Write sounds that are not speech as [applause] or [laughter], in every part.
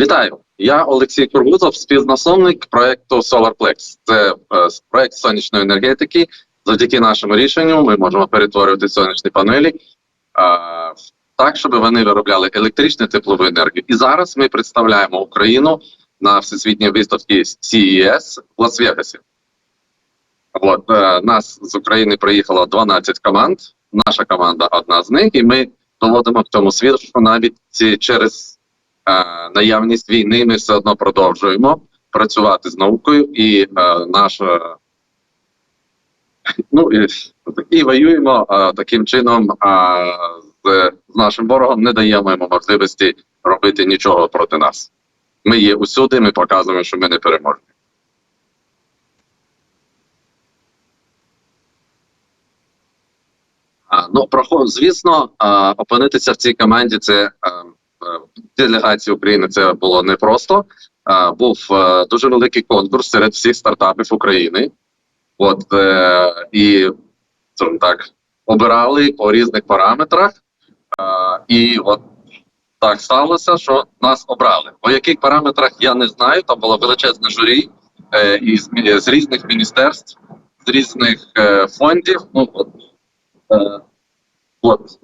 Вітаю! Я Олексій Кургузов, співзасновник проекту SolarPlex. Це е, проект сонячної енергетики. Завдяки нашому рішенню ми можемо перетворювати сонячні панелі е, так, щоб вони виробляли електричну теплову енергію. І зараз ми представляємо Україну на всесвітній виставці CES в Лас-Вегасі. От, е, нас з України приїхало 12 команд. Наша команда одна з них, і ми доводимо в цьому світу, що навіть через наявність війни ми все одно продовжуємо працювати з наукою і е, наша ну і, і воюємо е, таким чином е, з, з нашим ворогом, не даємо йому можливості робити нічого проти нас. Ми є усюди, ми показуємо, що ми не переможні. А, ну, проход, звісно, а, опинитися в цій команді це а, а, делегації України. Це було непросто. Був дуже великий конкурс серед всіх стартапів України. От е, і так обирали по різних параметрах. І от так сталося, що нас обрали. По яких параметрах я не знаю. Там було величезне журі е, із, з різних міністерств, з різних е, фондів. Ну от Е, От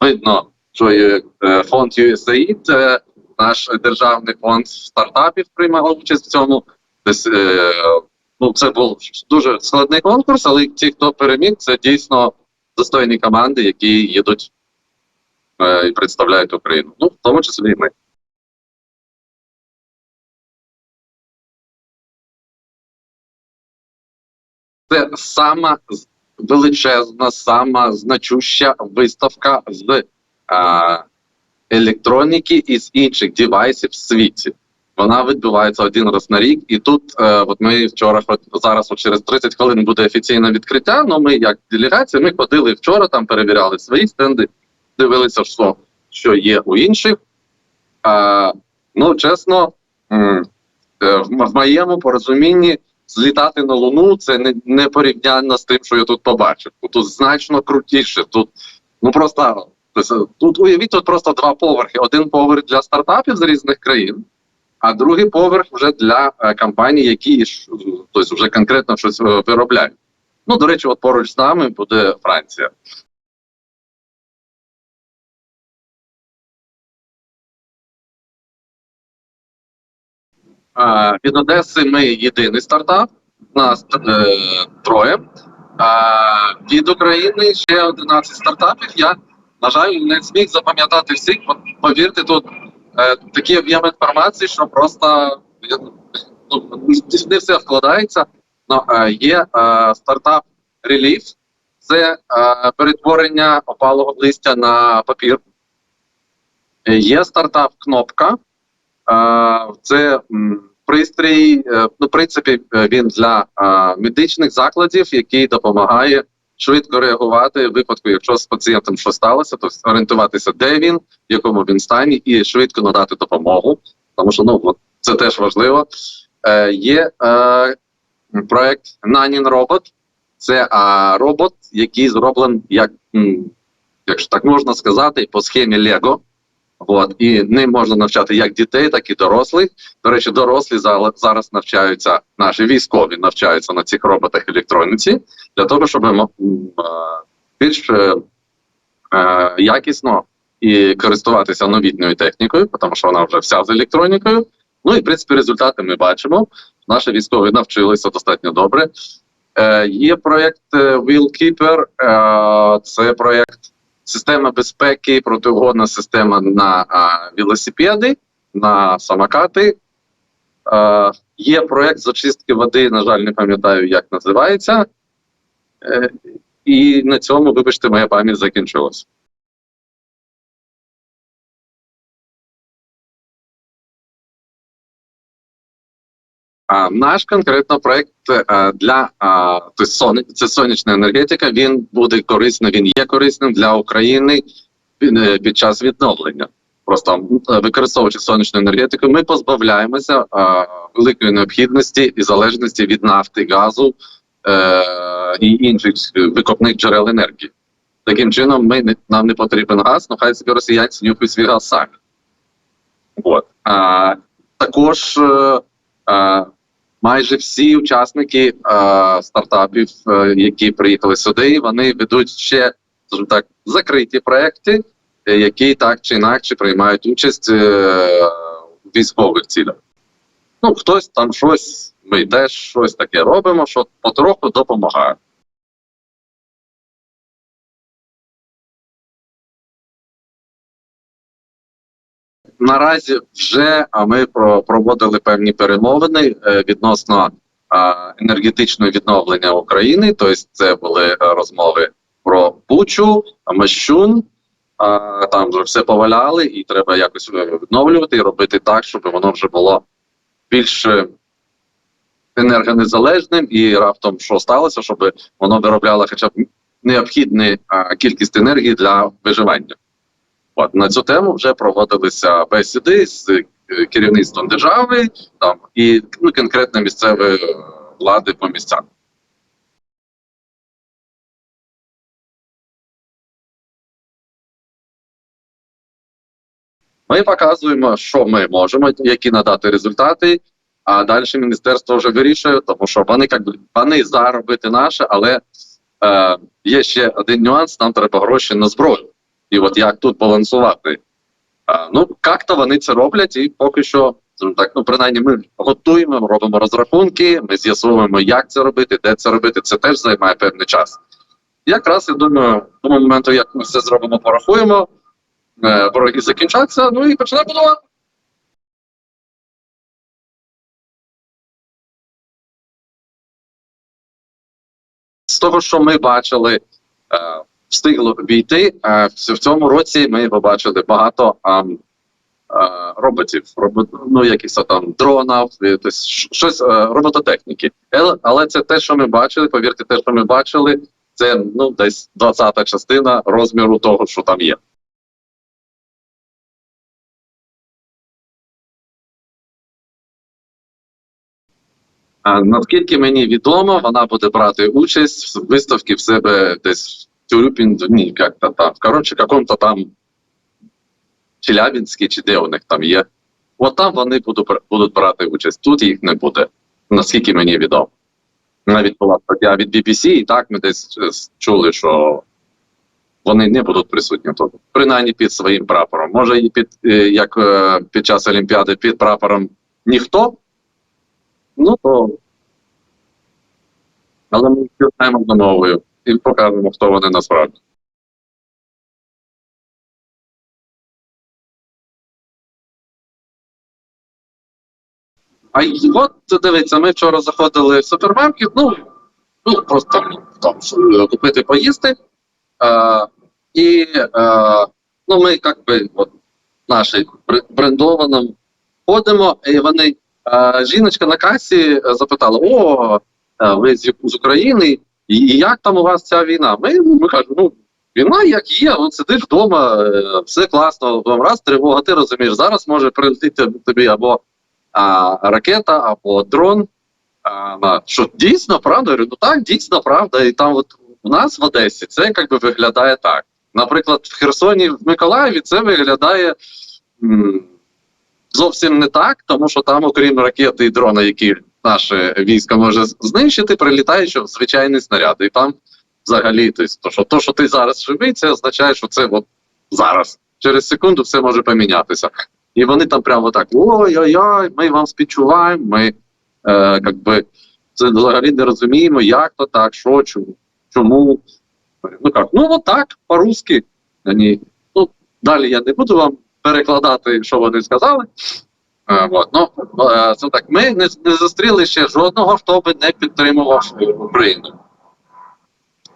видно, що є е, фонд USAID, наш державний фонд стартапів приймав участь в цьому. Е, ну, це був дуже складний конкурс, але ті, хто переміг, це дійсно достойні команди, які їдуть е, і представляють Україну. Ну, в тому числі і ми. Це сама величезна, сама значуща виставка з електроніки і з інших девайсів в світі. Вона відбувається один раз на рік, і тут, е, от ми вчора, зараз от через 30 хвилин буде офіційне відкриття. Ну ми, як делегація, ми ходили вчора, там перевіряли свої стенди, дивилися, що, що є у інших. А, ну, чесно, е, в, моєму порозумінні злітати на Луну це не, не порівнянно з тим, що я тут побачив. Тут значно крутіше. Тут ну просто тобто, тут уявіть, тут просто два поверхи. Один поверх для стартапів з різних країн, а другий поверх вже для е, компаній, які тобто вже конкретно щось е, виробляють. Ну, до речі, от поруч з нами буде Франція. Від Одеси ми єдиний стартап, нас е, троє. Від України ще 11 стартапів. Я, на жаль, не зміг запам'ятати всіх. От, повірте, тут е, такий об'єм інформації, що просто ну, не все вкладається. Но, е, є е, стартап Relief, це е, перетворення опалого листя на папір. Е, Є стартап Кнопка. Е, Це пристрій, е, ну, в принципі, він для медичних закладів, який допомагає швидко реагувати в випадку, якщо з пацієнтом що сталося, то орієнтуватися, де він, в якому він стані, і швидко надати допомогу. Тому що ну, це теж важливо. Е, Є е, проект Нанін Робот. Це а, робот, який зроблений, як, якщо так можна сказати, по схемі Лего. От, і ним можна навчати як дітей, так і дорослих. До речі, дорослі зараз навчаються, наші військові навчаються на цих роботах електроніці для того, щоб більш е, е, якісно і користуватися новітньою технікою, тому що вона вже вся з електронікою. Ну і в принципі результати ми бачимо. Наші військові навчилися достатньо добре. Е, є проєкт Wheelkeeper, е, це проєкт система безпеки, протиугодна система на а, велосипеди, на самокати. А, є проект зачистки води, на жаль, не пам'ятаю, як називається. Е, і на цьому, вибачте, моя пам'ять закінчилась. Наш конкретно проект е, для а, тобто це сонячна енергетика. Він буде корисним, він є корисним для України під, е, час відновлення. Просто е, використовуючи сонячну енергетику, ми позбавляємося великої необхідності і залежності від нафти, газу і інших викопних джерел енергії. Таким чином, ми нам не потрібен газ, ну хай собі росіяни нюхають свій газ самі. От. А, також е, майже всі учасники е, стартапів, е, які приїхали сюди, вони ведуть ще скажімо так закриті проекти, е, які так чи інакше приймають участь е, в військових цілях. Ну, хтось там щось, ми теж щось таке робимо, що потроху допомагає. Наразі вже ми про- проводили певні перемовини е, відносно енергетичного відновлення України. Тобто, це були е, розмови про Бучу, Мещун. Там вже все поваляли, і треба якось е, відновлювати і робити так, щоб воно вже було більш енергонезалежним і раптом що сталося, щоб воно виробляло хоча б необхідну кількість енергії для виживання. От на цю тему вже проводилися бесіди з е, керівництвом держави там і ну, конкретно місцевої влади по місцях. Ми показуємо, що ми можемо, які надати результати. А далі міністерство вже вирішує, тому що вони як вони за робити наше, але е, є ще один нюанс: нам треба гроші на зброю. І от як тут балансувати? А, ну, як-то вони це роблять, і поки що, так, ну принаймні, ми готуємо, робимо розрахунки, ми з'ясовуємо, як це робити, де це робити. Це теж займає певний час. Якраз я думаю, до моменту, як ми все зробимо, порахуємо, е, вороги закінчаться, ну і почнемо будувати. З того, що ми бачили, е, встигло війти. А в в цьому році ми побачили багато а, роботів, робот, ну якихось там дронів, е, тобто щось е, робототехніки. Але, але це те, що ми бачили. Повірте, те, що ми бачили, це ну десь 20-та частина розміру того, що там є. А наскільки мені відомо, вона буде брати участь в виставці в себе десь в Тюрюпін, ні, як то там, коротше, какому-то там Челябінській, чи де у них там є. От там вони будуть, будуть брати участь. Тут їх не буде, наскільки мені відомо. Навіть була стаття від BBC, і так ми десь е, чули, що вони не будуть присутні тут. Принаймні під своїм прапором. Може, і під е, як е, під час Олімпіади під прапором ніхто. Ну то. Але ми знаємо мовою і покажемо, хто вони насправді. А от дивіться, ми вчора заходили в супермаркет, ну, ну просто там, купити поїсти. Е, і е, ну, ми як би от, наші брендованим ходимо, і вони е, жіночка на касі е, запитала: О, ви з, з України, і, і як там у вас ця війна? Ми, ну, ми кажемо, ну. Війна як є, от сидиш вдома, е, все класно, вам раз тривога, ти розумієш, зараз може прилетіти тобі або а, ракета або дрон. А, що дійсно правда? Ну так, дійсно правда. І там, от у нас в Одесі, це якби виглядає так. Наприклад, в Херсоні, в Миколаєві це виглядає м, зовсім не так, тому що там, окрім ракети і дрона, які наше військо може знищити, прилітає ще звичайний снаряд. І там взагалі, то, що, то, що ти зараз живий, це означає, що це от зараз. Через секунду все може помінятися. І вони там прямо так: ой-ой-ой, ми вам співчуваємо, ми е, как це взагалі не розуміємо, як то так, що, чому. чому. Ну як, ну от по-русски. Ну, далі я не буду вам перекладати, що вони сказали. Е, от, ну, е, це так, ми не, не зустріли ще жодного, хто би не підтримував Україну.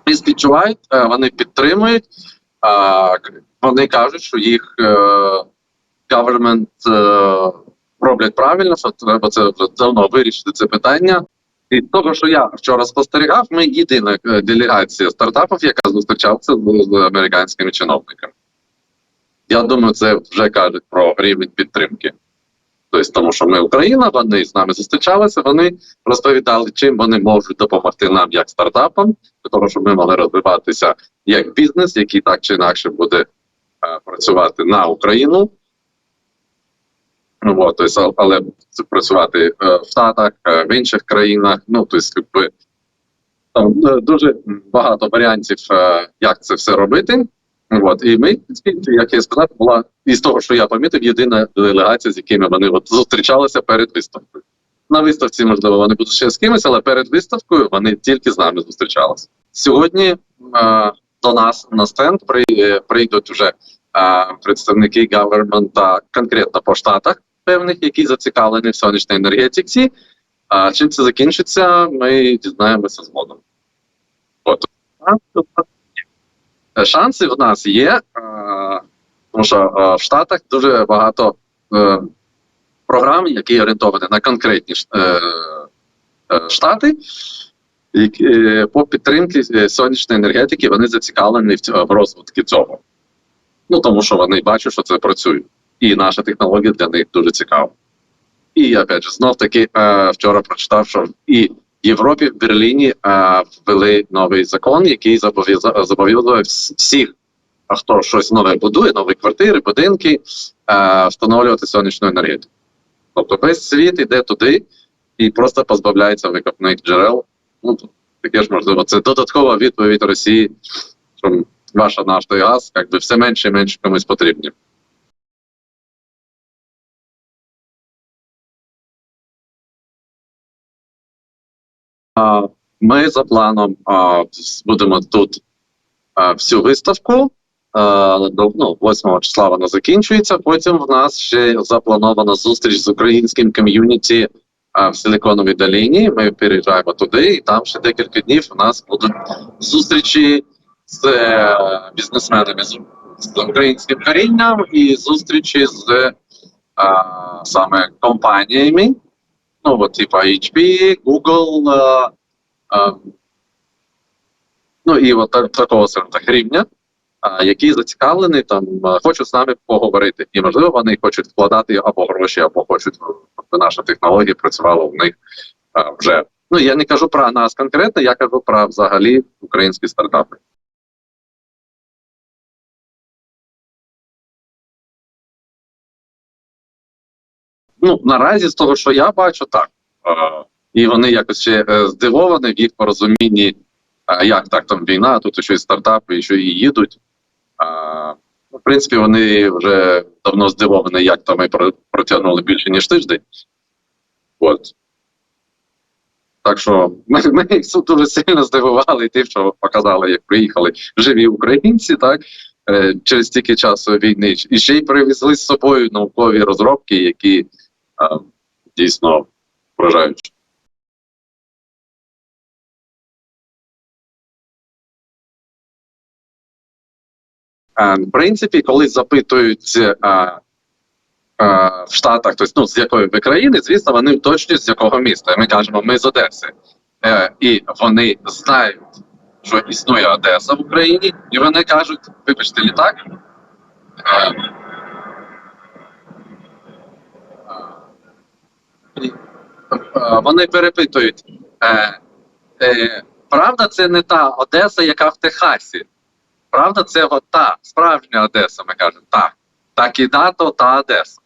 І співчувають, е, вони підтримують, вони кажуть, що їх е, government е, роблять правильно, що треба це давно вирішити це питання. І з того, що я вчора спостерігав, ми єдина е, делегація стартапів, яка зустрічалася з американськими чиновниками. Я думаю, це вже кажуть про рівень підтримки. Тобто, тому що ми Україна, вони з нами зустрічалися, вони розповідали, чим вони можуть допомогти нам як стартапам, для того, щоб ми могли розвиватися як бізнес, який так чи інакше буде е, працювати на Україну. Ну, от, тобто, але працювати е, в Штатах, е, в інших країнах, ну, тобто, якби, там дуже багато варіантів, е, як це все робити. От, і ми, як я сказав, була із того, що я помітив, єдина делегація, з якими вони от, зустрічалися перед виставкою. На виставці, можливо, вони будуть ще з кимось, але перед виставкою вони тільки з нами зустрічалися. Сьогодні е, до нас на стенд е, прийдуть вже е, представники гавермента конкретно по штатах певних, які зацікавлені в сонячній енергетиці. А чим це закінчиться, ми дізнаємося згодом. От. Е, Шанси в нас є, е, тому що е, в Штатах дуже багато програм, які орієнтовані на конкретні штати, які, по підтримці сонячної енергетики вони зацікавлені в, розвитку цього. Ну тому що вони бачать, що це працює. І наша технологія для них дуже цікава. І опять же, знов таки вчора прочитав, що і Європі, в Берліні е, ввели новий закон, який зобов'язує всіх, хто щось нове будує, нові квартири, будинки, е, встановлювати сонячну енергетику. Тобто весь світ іде туди і просто позбавляється викопних джерел. Ну, таке ж можливо, це додаткова відповідь Росії, що ваша нафта і газ, якби все менше і менше комусь потрібні. Ми за планом будемо тут всю виставку. Ну, 8 числа вона закінчується. Потім в нас ще запланована зустріч з українським ком'юніті в Силиконовій долині. Ми переїжджаємо туди, і там ще декілька днів у нас будуть зустрічі з е, бізнесменами з, українським корінням і зустрічі з а, саме компаніями, ну, от, типа HP, Google, а, а, ну і от такого скажімо так рівня, а, які зацікавлені, там хочуть з нами поговорити. І можливо, вони хочуть вкладати або гроші, або хочуть, щоб наша технологія працювала в них а, вже. Ну я не кажу про нас конкретно, я кажу про взагалі українські стартапи. Ну, наразі з того, що я бачу, так. І вони якось ще е, здивовані в їх порозумінні, як так там війна, тут й стартапи, і що і їдуть. Ну, в принципі, вони вже давно здивовані, як то ми протягнули більше, ніж тиждень. От. Так що [laughs] ми, ми їх дуже сильно здивували тим, що показали, як приїхали живі українці, так е, через стільки часу війни, і ще й привезли з собою наукові розробки, які дійсно вражаючі. Е, В принципі, коли запитують е, е, в Штатах, тобто, ну, з якої ви країни, звісно, вони уточнюють, з якого міста. Ми кажемо, ми з Одеси. Е, і вони знають, що існує Одеса в Україні, і вони кажуть, вибачте, літак. Вони перепитують, е, е, правда, це не та Одеса, яка в Техасі. Правда, це от та справжня Одеса, ми кажемо, так. Так і да, то та Одеса.